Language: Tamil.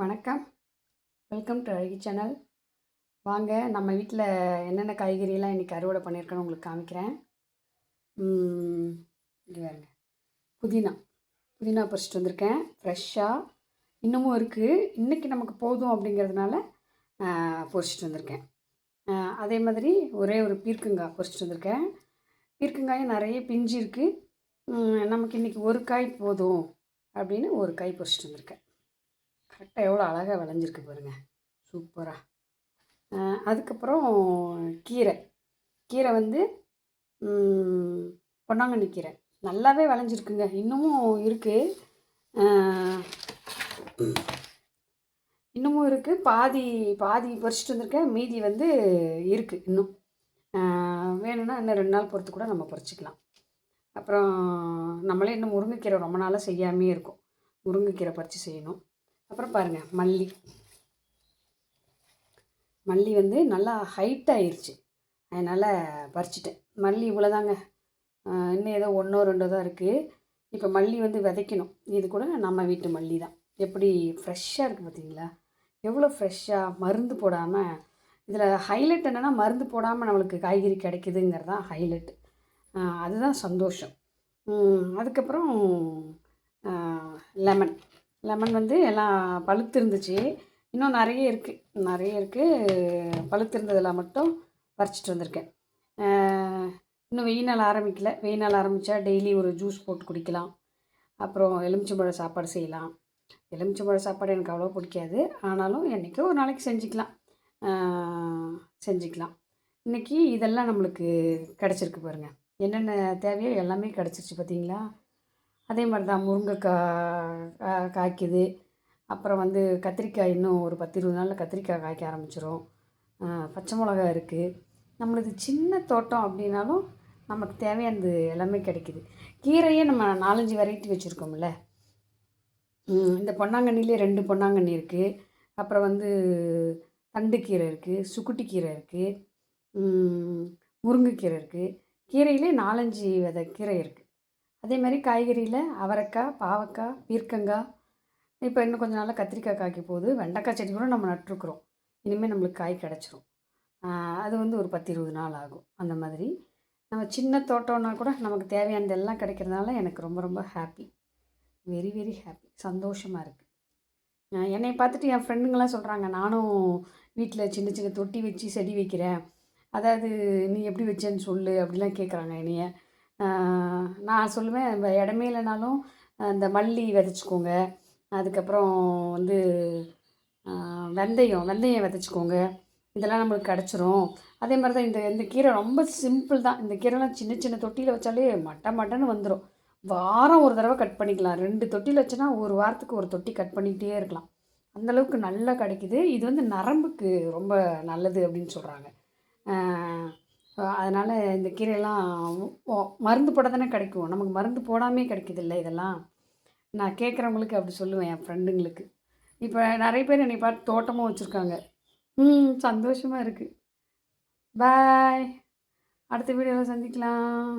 வணக்கம். வெல்கம் டு அழகி சேனல் வாங்க நம்ம வீட்டில் என்னென்ன காய்கறியெல்லாம் இன்றைக்கி அறுவடை பண்ணியிருக்கேன்னு உங்களுக்கு காமிக்கிறேன். இங்கே வேறுங்க புதினா. புதினா பறிச்சிட்டு வந்திருக்கேன். ஃப்ரெஷ்ஷாக இன்னமும் இருக்குது இன்றைக்கி நமக்கு போதும் அப்படிங்கிறதுனால பொறிச்சிட்டு வந்திருக்கேன். அதே மாதிரி ஒரே ஒரு பீர்க்கங்காய் பொரிச்சிட்டு வந்திருக்கேன். பீர்க்கங்காயும் நிறைய பிஞ்சு இருக்குது நமக்கு இன்றைக்கி ஒரு காய் போதும் அப்படின்னு ஒரு காய் பொறிச்சிட்டு வந்திருக்கேன். கரெக்டாக எவ்வளோ அழகாக விளைஞ்சிருக்கு பாருங்கள் சூப்பராக அதுக்கப்புறம் கீரை. கீரை வந்து பொன்னாங்கண்ணி கீரை. நல்லாவே விளைஞ்சிருக்குங்க. இன்னமும் இருக்குது இன்னமும் இருக்குது பாதி பாதி பறிச்சிட்டு வந்திருக்கேன். மீதி வந்து இருக்குது இன்னும். வேணும்னா இன்னும் ரெண்டு நாள் பொறுத்து கூட நம்ம பறிச்சிக்கலாம். அப்புறம் நம்மளே இன்னும் முருங்கைக்கீரை ரொம்ப நாளாக செய்யாமே இருக்கும். முருங்கைக்கீரை பறித்து செய்யணும். அப்புறம் பாருங்கள் மல்லி. மல்லி வந்து நல்லா ஹைட் ஆயிடுச்சு அதனால் பறிச்சிட்டேன். மல்லி இவ்வளோதாங்க இன்னும் ஏதோ ஒன்றோ ரெண்டோ தான் இருக்குது இப்போ மல்லி வந்து விதைக்கணும். இது கூட நம்ம வீட்டு மல்லி தான். எப்படி ஃப்ரெஷ்ஷாக இருக்குது பார்த்தீங்களா எவ்வளோ ஃப்ரெஷ்ஷாக மருந்து போடாமல் இதில் ஹைலைட் என்னென்னா மருந்து போடாமல் நம்மளுக்கு காய்கறி கிடைக்குதுங்கிறது தான் ஹைலைட் அதுதான் சந்தோஷம். அதுக்கப்புறம் லெமன் லெமன் வந்து எல்லாம் பழுத்து இருந்துச்சு இன்னும் நிறைய இருக்குது நிறைய இருக்குது பழுத்து இருந்ததில் மட்டும் பறிச்சிட்டு வந்திருக்கேன். இன்னும் வெயில் நாள் ஆரம்பிக்கல. வெயில் நாள் ஆரம்பித்தா டெய்லி ஒரு ஜூஸ் போட்டு குடிக்கலாம். அப்புறம் எலுமிச்சம்பழ சாப்பாடு செய்யலாம். எலுமிச்சம்பழம் சாப்பாடு எனக்கு அவ்வளோ பிடிக்காது. ஆனாலும் என்றைக்கோ ஒரு நாளைக்கு செஞ்சுக்கலாம். செஞ்சுக்கலாம். இன்றைக்கி இதெல்லாம் நம்மளுக்கு கிடச்சிருக்கு பாருங்கள் என்னென்ன தேவையோ எல்லாமே கிடச்சிருச்சு பார்த்தீங்களா அதே மாதிரி தான் முருங்கைக்காய் கா- காய்க்குது. அப்புறம் வந்து கத்திரிக்காய் இன்னும் ஒரு பத்து இருபது நாளில் கத்திரிக்காய் காய்க்க ஆரம்பிச்சிரும். பச்சை மிளகா இருக்குது நம்மளது சின்ன தோட்டம் அப்படின்னாலும் நமக்கு தேவையானது எல்லாமே கிடைக்குது. கீரையே நம்ம நாலஞ்சு வெரைட்டி வச்சுருக்கோம்ல. இந்த பொன்னாங்கண்ணிலே ரெண்டு பொன்னாங்கண்ணி இருக்குது அப்புறம் வந்து தண்டுக்கீரை இருக்குது சுக்குட்டி கீரை இருக்குது முருங்கைக்கீரை இருக்குது கீரையிலே நாலஞ்சு வித கீரை இருக்குது அதே மாதிரி காய்கறியில் அவரைக்காய் பாவக்காய் பீர்க்கங்காய் இப்போ இன்னும் கொஞ்ச நாளில் கத்திரிக்காய் காய்க்க போகுது. வெண்டைக்காய் செடி கூட நம்ம நட்டுருக்குறோம். இனிமேல் நம்மளுக்கு காய் கிடச்சிரும். அது வந்து ஒரு பத்து இருபது நாள் ஆகும். அந்த மாதிரி நம்ம சின்ன தோட்டம்னா கூட நமக்கு தேவையானது எல்லாம் கிடைக்கிறதுனால எனக்கு ரொம்ப ரொம்ப ஹாப்பி வெரி வெரி ஹாப்பி சந்தோஷமாக இருக்குது என்னை பார்த்துட்டு என் ஃப்ரெண்டுங்களாம் சொல்கிறாங்க நானும் வீட்டில் சின்ன சின்ன தொட்டி வச்சு செடி வைக்கிறேன். அதாவது நீ எப்படி வச்சேன்னு சொல்லு. அப்படிலாம் கேட்குறாங்க என்னைய. நான் சொல்லுவேன் இடமே இல்லைனாலும் இந்த மல்லி விதைச்சிக்கோங்க. அதுக்கப்புறம் வந்து வெந்தயம் வெந்தயம் விதைச்சிக்கோங்க. இதெல்லாம் நம்மளுக்கு கிடச்சிரும். அதே மாதிரி தான் இந்த இந்த கீரை ரொம்ப சிம்பிள் தான். இந்த கீரைலாம் சின்ன சின்ன தொட்டியில் வச்சாலே மட்ட மட்டன்னு வந்துடும் வாரம் ஒரு தடவை கட் பண்ணிக்கலாம். ரெண்டு தொட்டியில் வச்சுன்னா ஒரு வாரத்துக்கு ஒரு தொட்டி கட் பண்ணிகிட்டே இருக்கலாம். அந்தளவுக்கு நல்லா கிடைக்குது. இது வந்து நரம்புக்கு ரொம்ப நல்லது அப்படின்னு சொல்கிறாங்க அதனால் இந்த கீரையெல்லாம் மருந்து போட தானே கிடைக்கும். நமக்கு மருந்து போடாமே கிடைக்குது இல்லை இதெல்லாம். நான் கேட்குறவங்களுக்கு அப்படி சொல்லுவேன் என் ஃப்ரெண்டுங்களுக்கு. இப்போ நிறைய பேர் என்னை பார்த்து தோட்டமும் வச்சுருக்காங்க. ம் சந்தோஷமாக இருக்குது பாய். அடுத்த வீடியோவில் சந்திக்கலாம்.